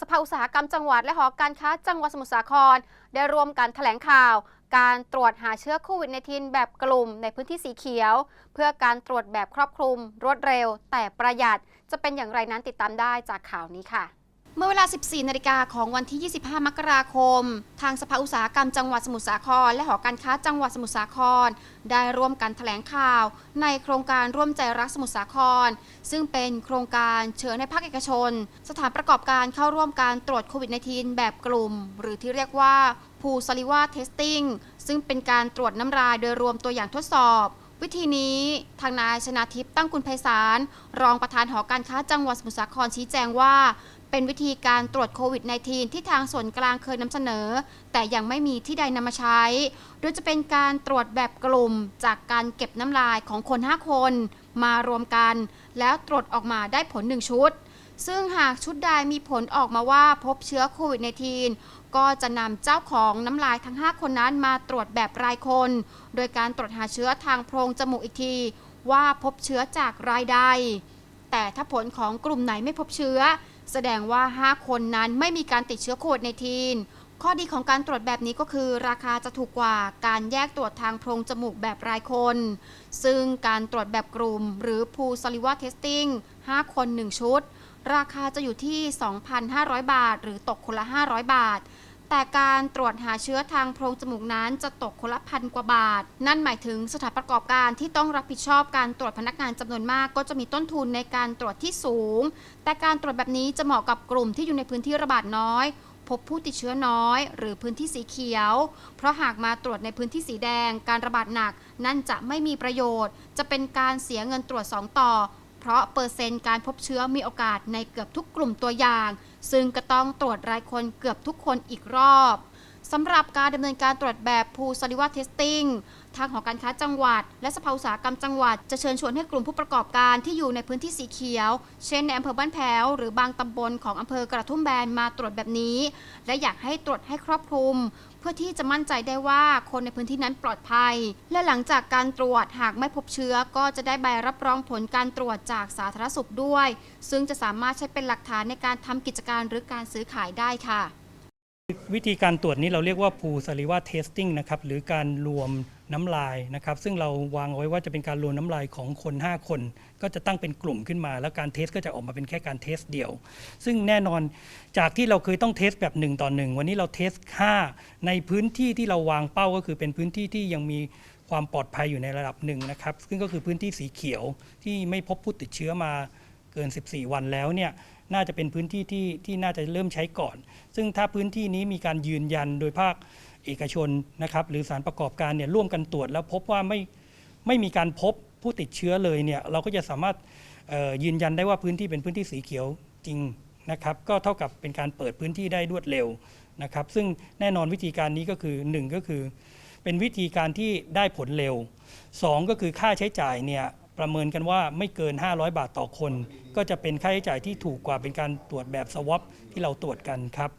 สภาอุตสาหกรรมจังหวัดและหอการค้าจังหวัดสมุทรสาคร ได้ร่วมกันแถลงข่าว การตรวจหาเชื้อโควิด -19 แบบกลุ่มในพื้นที่สีเขียว เพื่อการตรวจแบบครอบคลุม รวดเร็ว แต่ประหยัดจะเป็นอย่างไรนั้นติดตามได้จากข่าวนี้ค่ะ เมื่อเวลา 14 นาฬิกาของวันที่ 25 มกราคม ทางสภาอุตสาหกรรมจังหวัดสมุทรสาคร และหอการค้าจังหวัดสมุทรสาคร ได้ร่วมกันแถลงข่าว ในโครงการร่วมใจรักสมุทรสาคร ซึ่งเป็นโครงการเชิญให้ภาคเอกชน สถานประกอบการเข้าร่วมการตรวจโควิด -19 แบบกลุ่ม หรือที่เรียกว่าพูซาลิวาเทสติ้งซึ่งเป็นการตรวจน้ำลายโดยรวมตัวอย่างทดสอบวิธีนี้ทางนายชนาทิพย์ตั้งคุณไพศาลรองประธานหอการค้าจังหวัดสมุทรสาครชี้แจงว่า เป็นวิธีการตรวจโควิด -19 ที่ทางส่วนกลางเคยนำเสนอ แต่ยังไม่มีที่ใดนำมาใช้ โดยจะเป็นการตรวจแบบกลุ่มจากการเก็บน้ำลายของคน 5 คน มารวมกัน แล้วตรวจออกมาได้ผล 1 ชุด ซึ่งหากชุดใดมีผลออกมาว่าพบเชื้อโควิด -19 ก็จะนำเจ้าของน้ำลายทั้ง 5 คนนั้นมาตรวจแบบรายคน โดยการตรวจหาเชื้อทางโพรงจมูกอีกที ว่าพบเชื้อจากรายใด แต่ถ้าผลของกลุ่มไหนไม่พบเชื้อ แสดงว่า 5 คนนั้นไม่มีการติดเชื้อโควิด -19 ข้อดีของการตรวจแบบนี้ก็คือ ราคาจะถูกกว่าการแยกตรวจทางโพรงจมูกแบบรายคน ซึ่งการตรวจแบบกลุ่ม หรือ pool saliva testing 5 คน 1 ชุด ราคาจะอยู่ที่ 2,500 บาท หรือตกคนละ 500 บาท แต่การตรวจหาเชื้อทางโพรงจมูกนั้นจะตกคนละพันกว่าบาท นั่นหมายถึงสถานประกอบการที่ต้องรับผิดชอบการตรวจพนักงานจำนวนมาก ก็จะมีต้นทุนในการตรวจที่สูง แต่การตรวจแบบนี้จะเหมาะกับกลุ่มที่อยู่ในพื้นที่ระบาดน้อย พบผู้ติดเชื้อน้อย หรือพื้นที่สีเขียว เพราะหากมาตรวจในพื้นที่สีแดง การระบาดหนัก นั่นจะไม่มีประโยชน์ จะเป็นการเสียเงินตรวจ 2 ต่อ เพราะเปอร์เซ็นต์การพบเชื้อมีโอกาสในเกือบทุกกลุ่มตัวอย่าง ซึ่งก็ต้องตรวจรายคนเกือบทุกคนอีกรอบ สำหรับการดำเนินการตรวจแบบพูซาลิวาเทสติ้งทางหอการค้าจังหวัด และสภาอุตสาหกรรมจังหวัด จะเชิญชวนให้กลุ่มผู้ประกอบการที่อยู่ในพื้นที่สีเขียว เช่นในอำเภอบ้านแพ้ว หรือบางตำบลของอำเภอกระทุ่มแบนมาตรวจแบบนี้ และอยากให้ตรวจให้ครอบคลุม เพื่อที่จะมั่นใจได้ว่าคนในพื้นที่นั้นปลอดภัย และหลังจากการตรวจหากไม่พบเชื้อ ก็จะได้ใบรับรองผลการตรวจจากสาธารณสุขด้วย ซึ่งจะสามารถใช้เป็นหลักฐานในการทำกิจการหรือการซื้อขายได้ค่ะ วิธีการตรวจนี้เราเรียกว่า pool saliva testing นะครับหรือการรวมน้ำลายนะครับ ซึ่งเราวางเอาไว้ว่าจะเป็นการรวมน้ำลายของคน 5 คน ก็จะตั้งเป็นกลุ่มขึ้นมา แล้วการเทสก็จะออกมาเป็นแค่การเทสเดียว ซึ่งแน่นอนจากที่เราเคยต้องเทสแบบ 1 ต่อ 1 วันนี้เราเทส 5 ในพื้นที่ที่เราวางเป้าก็คือเป็นพื้นที่ที่ยังมีความปลอดภัยอยู่ในระดับหนึ่งนะครับซึ่งก็คือพื้นที่สีเขียวที่ไม่พบผู้ติดเชื้อมาเกิน 14 วันแล้วเนี่ย น่าจะเป็นพื้นที่ที่ที่น่าจะเริ่มใช้ก่อน ซึ่งถ้าพื้นที่นี้มีการยืนยันโดยภาคเอกชนนะครับหรือสารประกอบการเนี่ยร่วมกันตรวจแล้วพบว่าไม่ไม่มีการพบผู้ติดเชื้อเลยเนี่ยเราก็จะสามารถยืนยันได้ว่าพื้นที่เป็นพื้นที่สีเขียวจริงนะครับก็เท่ากับเป็นการเปิดพื้นที่ได้รวดเร็วนะครับซึ่งแน่นอนวิธีการนี้ก็คือหนึ่งก็คือ เป็นวิธีการที่ได้ผลเร็ว 2 ก็คือค่าใช้จ่ายเนี่ย ประเมินกันว่าไม่เกิน 500 บาทต่อคน ก็จะเป็นค่าใช้จ่ายที่ถูกกว่าเป็นการตรวจแบบสวอปที่เราตรวจกันครับ